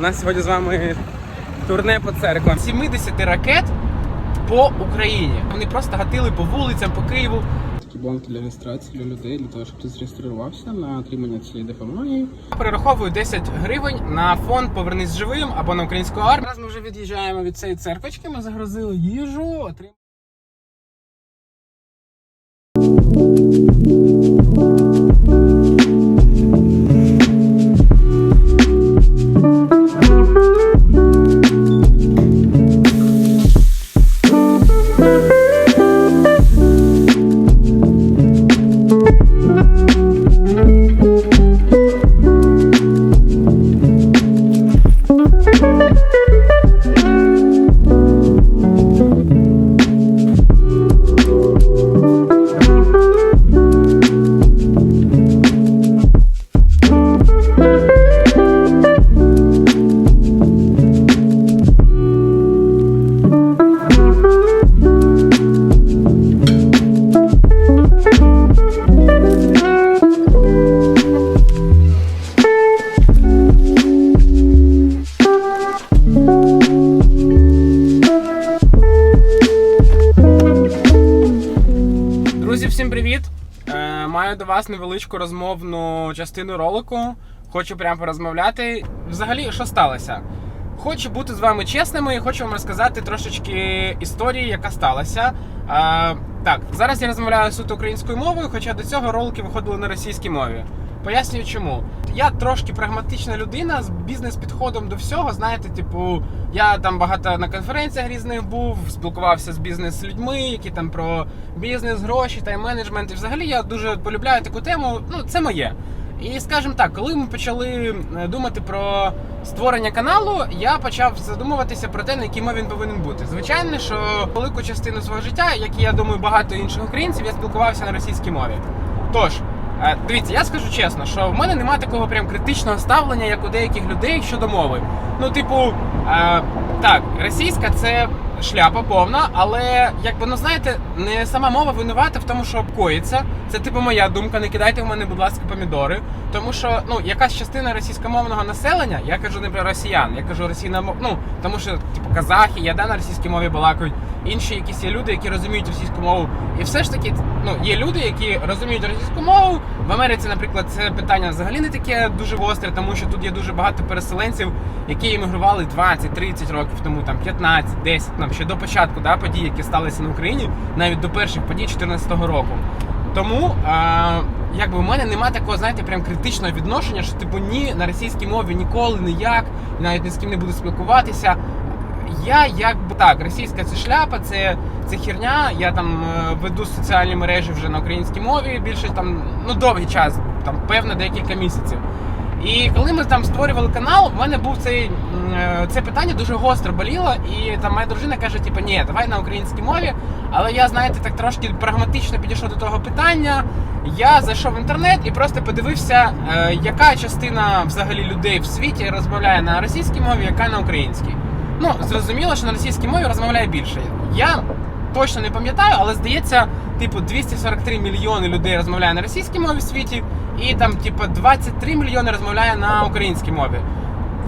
У нас сьогодні з вами турне по церквам. 70 ракет по Україні. Вони просто гатили по вулицям, по Києву. Такі бланки для реєстрації для людей, для того, щоб ти зареєструвався на отримання цієї допомоги. Перераховую 10 гривень на фонд Повернись живим або на українську армію. Зараз ми вже від'їжджаємо від цієї церквочки. Ми загрузили їжу. Отрим... невеличку розмовну частину ролику. Хочу прямо порозмовляти. Взагалі, що сталося? Хочу бути з вами чесними і хочу вам розказати трошечки історії, яка сталася. Е, так, зараз я розмовляю суто українською мовою, хоча до цього ролики виходили на російській мові. Пояснюю чому. Я трошки прагматична людина з бізнес-підходом до всього. Знаєте, типу, я там багато на конференціях різних був, спілкувався з бізнес-людьми, які там про бізнес, гроші, тайм-менеджмент. І взагалі я дуже полюбляю таку тему. Ну, це моє. І скажімо так, коли ми почали е, думати про створення каналу, я почав задумуватися про те, на якій мові він повинен бути. Звичайно, що велику частину свого життя, як і я думаю, багато інших українців, я спілкувався на російській мові. Тож, дивіться, я скажу чесно, що в мене немає такого прям критичного ставлення, як у деяких людей щодо мови. Ну, типу, е, так, російська це шляпа повна, але якби ну знаєте, не сама мова винувата в тому, що коїться. Це типу моя думка. Не кидайте в мене, будь ласка, помідори. Тому що ну якась частина російськомовного населення, я кажу не про росіян, я кажу російськомов... ну тому що типу казахи, я да на російській мові балакають, інші якісь є люди, які розуміють російську мову. І все ж таки, ну є люди, які розуміють російську мову. В Америці, наприклад, це питання взагалі не таке дуже гостре, тому що тут є дуже багато переселенців, які емігрували 20-30 років тому, там 15, 10, там ще до початку да, подій, які сталися на Україні, навіть до перших подій 2014 року. Тому е, якби у мене немає такого, знаєте, прям критичного відношення, що типу ні на російській мові ніколи ніяк, навіть ні з ким не буду спілкуватися. Я якби так, російська це шляпа, це, це херня. Я там е, веду соціальні мережі вже на українській мові більше там ну довгий час, там певно декілька місяців. І коли ми там створювали канал, в мене був цей е, це питання дуже гостро боліло, і там моя дружина каже: типу, ні, давай на українській мові. Але я, знаєте, так трошки прагматично підійшов до того питання. Я зайшов в інтернет і просто подивився, е, яка частина взагалі людей в світі розмовляє на російській мові, яка на українській. Ну, зрозуміло, що на російській мові розмовляє більше. Я точно не пам'ятаю, але здається, типу 243 мільйони людей розмовляє на російській мові в світі, і там, типу, 23 мільйони розмовляє на українській мові.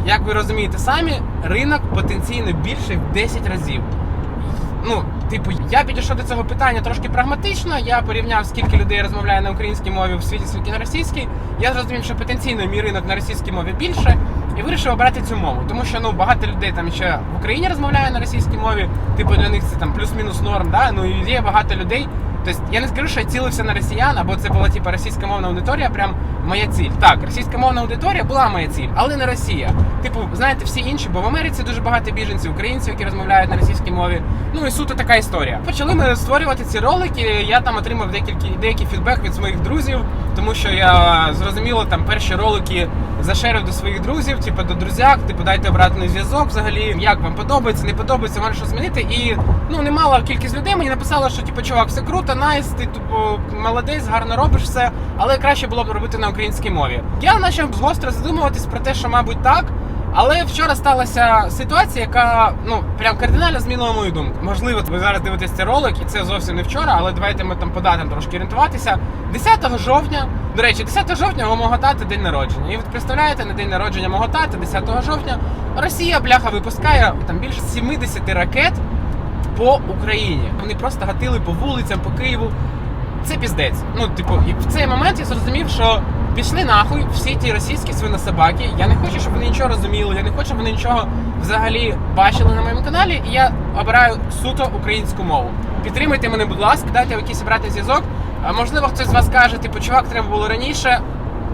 Як ви розумієте самі, ринок потенційно більший в 10 разів. Ну, типу, я підійшов до цього питання трошки прагматично. Я порівняв, скільки людей розмовляє на українській мові в світі, скільки на російській. Я зрозумів, що потенційно мій ринок на російській мові більше, і вирішив обрати цю мову. Тому що ну багато людей там ще в Україні розмовляє на російській мові. Типу для них це там плюс-мінус норм. Да? Ну і є багато людей. Тобто я не скажу, що я цілився на росіян, або це була типу російськомовна аудиторія, прям моя ціль. Так, російськомовна аудиторія була моя ціль, але не Росія. Типу, знаєте, всі інші, бо в Америці дуже багато біженців, українців, які розмовляють на російській мові. Ну і суто така історія. Почали ми створювати ці ролики. Я там отримав декілька деякий фідбек від своїх друзів, тому що я зрозуміло там перші ролики зашерив до своїх друзів, типу до друзяк, типу дайте обратний зв'язок. Взагалі, як вам подобається, не подобається, може щось змінити. І ну немала кількість людей мені написала, що типу, чувак, все круто, найс, ти типу, молодець, гарно робиш все, але краще було б робити на українській мові. Я почав гостро задумуватись про те, що мабуть так. Але вчора сталася ситуація, яка ну прям кардинально змінила мою думку. Можливо, ви зараз дивитесь цей ролик, і це зовсім не вчора, але давайте ми там по датам трошки орієнтуватися. 10 жовтня До речі, 10 жовтня у мого тата день народження. І ви представляєте, на день народження мого тата, 10 жовтня, Росія бляха випускає там більше 70 ракет по Україні. Вони просто гатили по вулицям, по Києву. Це піздець. Ну, типу, і в цей момент я зрозумів, що пішли нахуй всі ті російські свинособаки. Я не хочу, щоб вони нічого розуміли, я не хочу, щоб вони нічого взагалі бачили на моєму каналі. І я обираю суто українську мову. Підтримайте мене, будь ласка, дайте якийсь обратний зв'язок. Можливо, хтось з вас каже, типу, чувак, треба було раніше.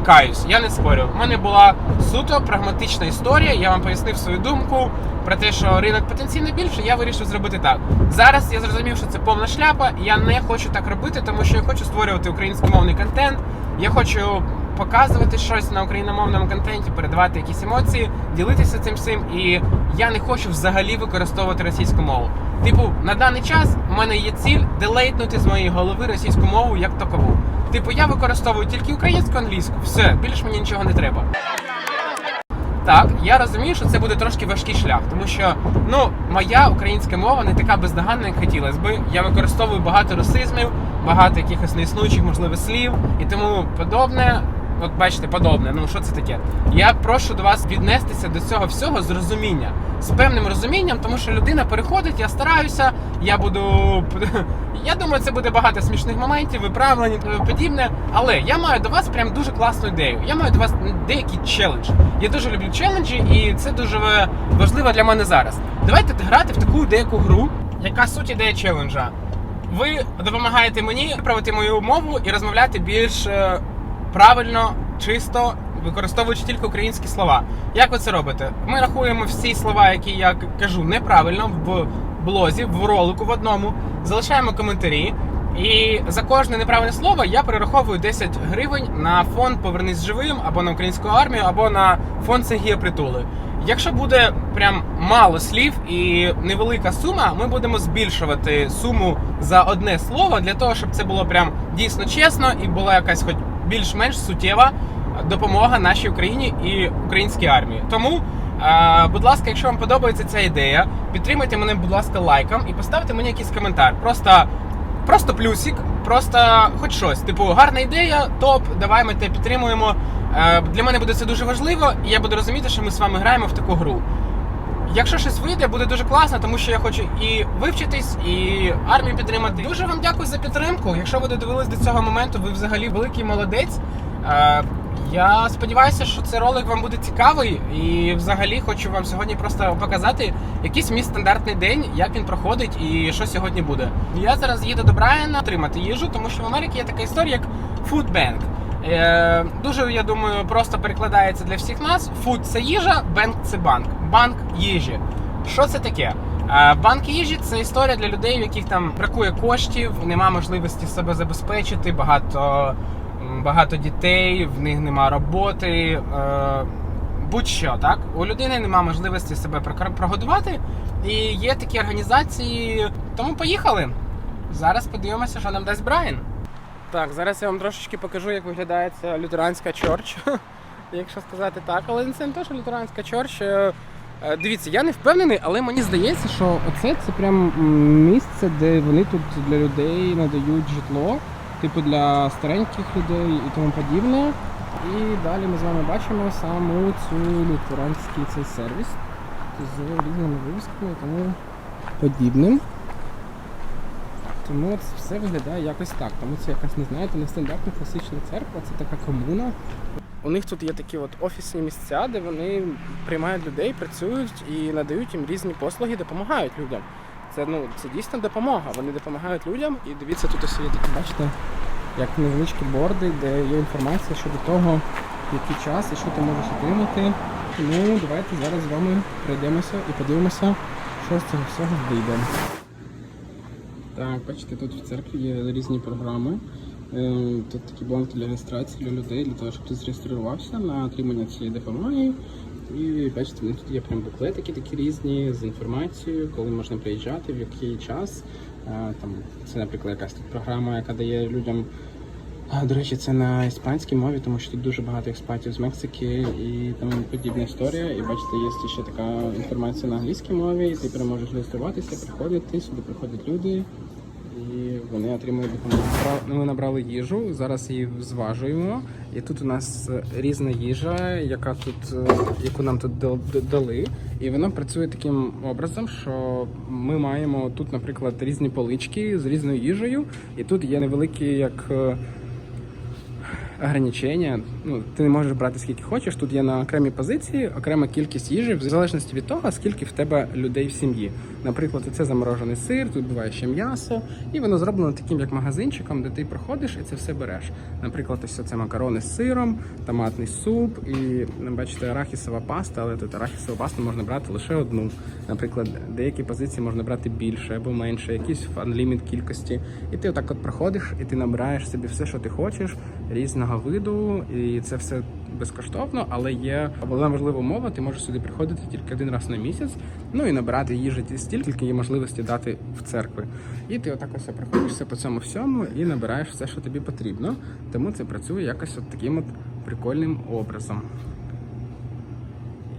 Каюсь, я не спорю. У мене була суто прагматична історія. Я вам пояснив свою думку про те, що ринок потенційно більше. Я вирішив зробити так. Зараз я зрозумів, що це повна шляпа. Я не хочу так робити, тому що я хочу створювати українськомовний контент. Я хочу показувати щось на україномовному контенті, передавати якісь емоції, ділитися цим всім. І я не хочу взагалі використовувати російську мову. Типу, на даний час у мене є ціль делейтнути з моєї голови російську мову як такову. Типу, я використовую тільки українську англійську. Все, більше мені нічого не треба. Так, я розумію, що це буде трошки важкий шлях, тому що ну моя українська мова не така бездоганна, як хотілося би. Я використовую багато русизмів, багато якихось неіснуючих, можливо, слів і тому подобне. От бачите, подобне. Ну що це таке? Я прошу до вас віднестися до цього всього з розуміння, з певним розумінням, тому що людина переходить, я стараюся, я буду. Я думаю, це буде багато смішних моментів, виправлень і тому подібне. Але я маю до вас прям дуже класну ідею. Я маю до вас деякий челендж. Я дуже люблю челенджі, і це дуже важливо для мене зараз. Давайте грати в таку деяку гру, яка суть ідея челенджа. Ви допомагаєте мені виправити мою мову і розмовляти більш е, правильно, чисто, використовуючи тільки українські слова. Як ви це робите? Ми рахуємо всі слова, які я кажу неправильно в блозі, в ролику в одному, залишаємо коментарі. І за кожне неправильне слово я перераховую 10 гривень на фонд Повернись живим або на українську армію, або на фонд Сергія Притули. Якщо буде прям мало слів і невелика сума, ми будемо збільшувати суму за одне слово для того, щоб це було прям дійсно чесно і була якась хоч більш-менш суттєва допомога нашій Україні і українській армії. Тому, е, будь ласка, якщо вам подобається ця ідея, підтримайте мене, будь ласка, лайком і поставте мені якийсь коментар. Просто, просто плюсик, просто хоч щось. Типу, гарна ідея, топ, давай ми тебе підтримуємо. Е, Для мене буде це дуже важливо, і я буду розуміти, що ми з вами граємо в таку гру. Якщо щось вийде, буде дуже класно, тому що я хочу і вивчитись, і армію підтримати. Дуже вам дякую за підтримку. Якщо ви додивились до цього моменту, ви взагалі великий молодець. Е, Я сподіваюся, що цей ролик вам буде цікавий, і взагалі хочу вам сьогодні просто показати якийсь мій стандартний день, як він проходить і що сьогодні буде. Я зараз їду до Брайана отримати їжу, тому що в Америці є така історія, як. Е, дуже, я думаю, просто перекладається для всіх нас. Фуд це їжа, бенк це банк. Банк їжі. Що це таке? Е, Банк їжі це історія для людей, у яких там бракує коштів, нема можливості себе забезпечити, багато, багато дітей, в них нема роботи. Е, Будь-що, так? У людини нема можливості себе прогодувати. І є такі організації. Тому поїхали. Зараз подивимося, що нам дасть Брайан. Так, зараз я вам трошечки покажу, як виглядає ця лютеранська чорч, якщо сказати так. Але це не те, що лютеранська чорч. Е, Дивіться, я не впевнений, але мені здається, що оце це прям місце, де вони тут для людей надають житло, типу для стареньких людей і тому подібне. І далі ми з вами бачимо саму цю лютеранський цей сервіс з різними вивісками і тому подібним. Тому це все виглядає якось так. Тому це якась, не знаєте, нестандартна класична церква, це така комуна. У них тут є такі от офісні місця, де вони приймають людей, працюють і надають їм різні послуги, допомагають людям. Це ну це дійсно допомога. Вони допомагають людям. І дивіться, тут ось є такі, бачите, як невеличкі борди, де є інформація щодо того, який час і що ти можеш отримати. Тому давайте зараз з вами пройдемося і подивимося, що з цього всього вийде. Так, бачите, тут в церкві є різні програми. Е, Тут такі бланки для реєстрації для людей, для того, щоб ти зареєструвався на отримання цієї допомоги. І бачите, в них тут є прям буклетики такі різні з інформацією, коли можна приїжджати, в який час. Е, Там, це, наприклад, якась тут програма, яка дає людям. До речі, це на іспанській мові, тому що тут дуже багато експатів з Мексики і тому подібна історія. І бачите, є ще така інформація на англійській мові. Ти можеш реєструватися, приходити, сюди приходять люди. Вони отримують допомогу. Ми набрали їжу, зараз її зважуємо. І тут у нас е, різна їжа, яка тут, е, яку нам тут дали. І воно працює таким образом, що ми маємо тут, наприклад, різні полички з різною їжею, і тут є невеликі як. е, ограничення. Ну, ти не можеш брати скільки хочеш. Тут є на окремій позиції окрема кількість їжі, в залежності від того, скільки в тебе людей в сім'ї. Наприклад, це заморожений сир, тут буває ще м'ясо, і воно зроблено таким як магазинчиком, де ти проходиш і це все береш. Наприклад, ось це макарони з сиром, томатний суп і бачите, арахісова паста, але тут арахісову пасту можна брати лише одну. Наприклад, деякі позиції можна брати більше або менше, якісь unlimited кількості. І ти отак от проходиш, і ти набираєш собі все, що ти хочеш, різного виду, і це все безкоштовно, але є важлива умова, ти можеш сюди приходити тільки один раз на місяць, ну і набирати їжі ті- стільки, є можливості дати в церкви. І ти отак ось проходишся по цьому всьому і набираєш все, що тобі потрібно. Тому це працює якось от таким от прикольним образом.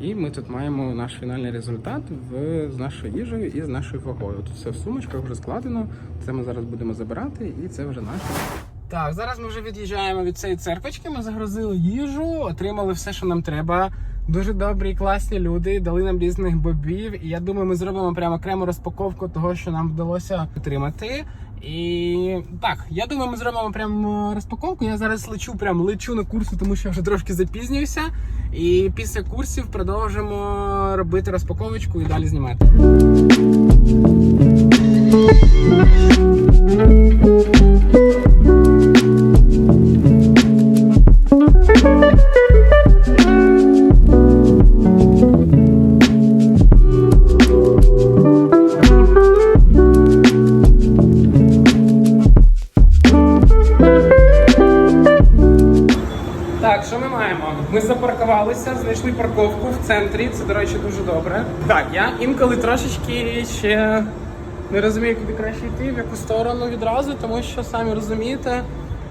І ми тут маємо наш фінальний результат в, з нашою їжею і з нашою вагою. Тут все в сумочках вже складено. Це ми зараз будемо забирати, і це вже наше. Так, зараз ми вже від'їжджаємо від цієї церквочки. Ми загрузили їжу, отримали все, що нам треба. Дуже добрі, класні люди, дали нам різних бобів. І я думаю, ми зробимо прямо окрему розпаковку того, що нам вдалося отримати. І так, я думаю, ми зробимо прямо розпаковку. Я зараз лечу, прям лечу на курси, тому що вже трошки запізнююся. І після курсів продовжимо робити розпаковочку і далі знімати. Запаркувалися, знайшли парковку в центрі. Це, до речі, дуже добре. Так, я інколи трошечки ще не розумію, куди краще йти, в яку сторону відразу, тому що самі розумієте,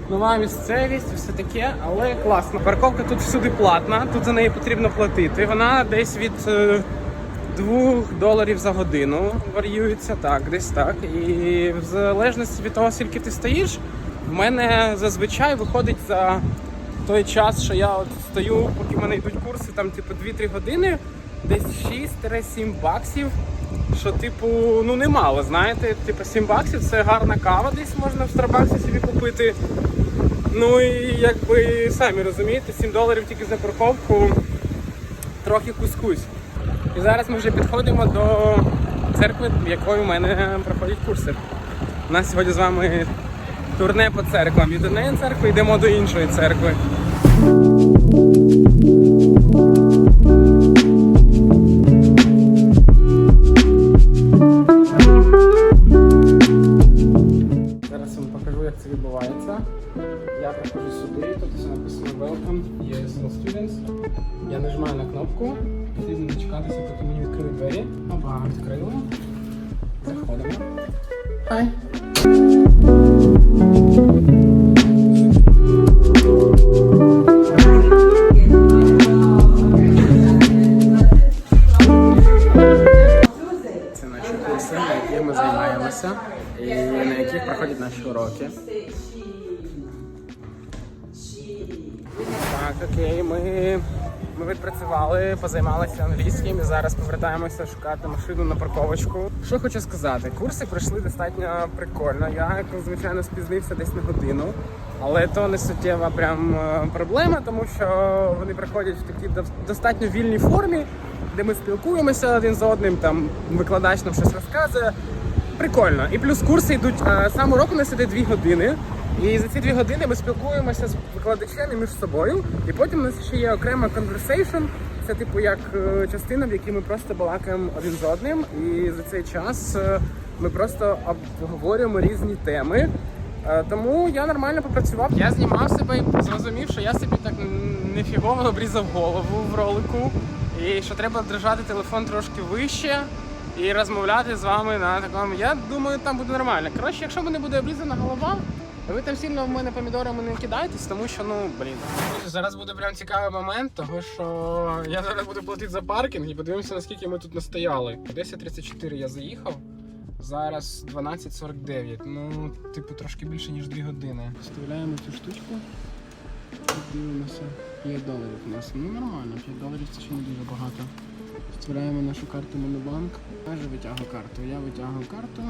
нова місцевість, все таке, але класно. Парковка тут всюди платна, тут за неї потрібно платити. Вона десь від. е, 2 доларів за годину варіюється так, десь так. І в залежності від того, скільки ти стоїш, в мене зазвичай виходить за той час, що я от стою, поки в мене йдуть курси, там типу 2-3 години, десь 6-7 баксів. Що, типу, ну немало, знаєте, типу 7 баксів це гарна кава, десь можна в Старбаксі собі купити. Ну і якби самі розумієте, 7 доларів тільки за парковку трохи кусь-кусь. І зараз ми вже підходимо до церкви, в якої у мене проходять курси. У нас сьогодні з вами турне по церквам. Від однієї церкви йдемо до іншої церкви. Зараз вам покажу, як це відбувається. Я приходжу сюди, тут все написано Welcome, Small Students. Я нажимаю на кнопку, потрібно дочекатися, поки мені відкрили двері. Опа, відкрили. Заходимо. Хай. Проходять. Так, окей, ми, ми відпрацювали, позаймалися англійським і зараз повертаємося шукати машину на парковочку. Що хочу сказати, курси пройшли достатньо прикольно. Я, звичайно, спізнився десь на годину, але то не суттєва прям е, проблема, тому що вони приходять в такій достатньо вільній формі, де ми спілкуємося один з одним, там викладач нам щось розказує. Прикольно. І плюс курси йдуть е, сам урок у нас іде дві години. І за ці дві години ми спілкуємося з викладачами між собою. І потім у нас ще є окрема conversation. Це типу як е, частина, в якій ми просто балакаємо один з одним. І за цей час е, ми просто обговорюємо різні теми. Тому я нормально попрацював. Я знімав себе і зрозумів, що я собі так нефігово обрізав голову в ролику. І що треба держати телефон трошки вище і розмовляти з вами на такому. Я думаю, там буде нормально. Коротше, якщо мене буде обрізана голова, ви там сильно в мене помідорами не кидайтесь, тому що ну блін. Зараз буде прям цікавий момент, того що я зараз буду платити за паркінг і подивимося, наскільки ми тут настояли. 10.34 я заїхав. Зараз 12.49. Ну, типу, трошки більше, ніж 2 години. Вставляємо цю штучку. Дивимося. 5 доларів у нас. Ну нормально, 5 доларів це ще не дуже багато. Вставляємо нашу карту Монобанк. Я же витягую карту. Я витягую карту.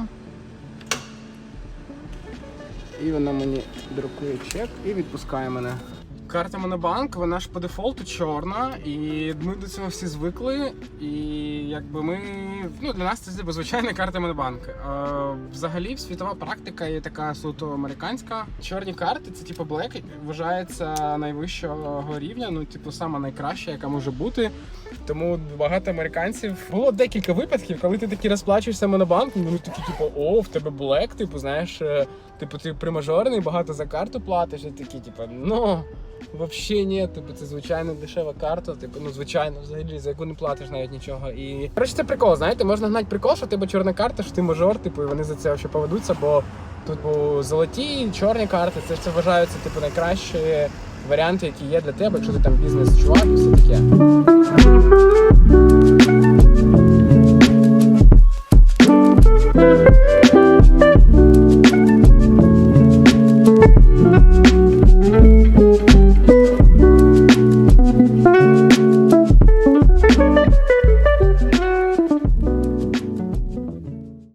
І вона мені друкує чек і відпускає мене. Карта Монобанк, вона ж по дефолту чорна, і ми до цього всі звикли. І якби ми. Ну, для нас це звичайна карта Монобанк. Е, взагалі, світова практика є така суто американська. Чорні карти, це типу Black, вважається найвищого рівня, ну, типу, сама найкраща, яка може бути. Тому багато американців було декілька випадків, коли ти такі розплачуєшся монобанком, вони такі, типу, о, в тебе блек, типу, знаєш, е, типу, ти примажорний, багато за карту платиш, і такі, типу, ну. Взагалі ні, типу, це звичайно дешева карта, типу, ну звичайно, взагалі, за яку не платиш навіть нічого. І коротше, це прикол, знаєте, можна гнати прикол, що тебе чорна карта, що ти мажор, типу, і вони за це ще поведуться, бо тут бо золоті, чорні карти, це, ж це вважаються типу найкращі варіанти, які є для тебе, якщо ти там бізнес-чувак і все таке.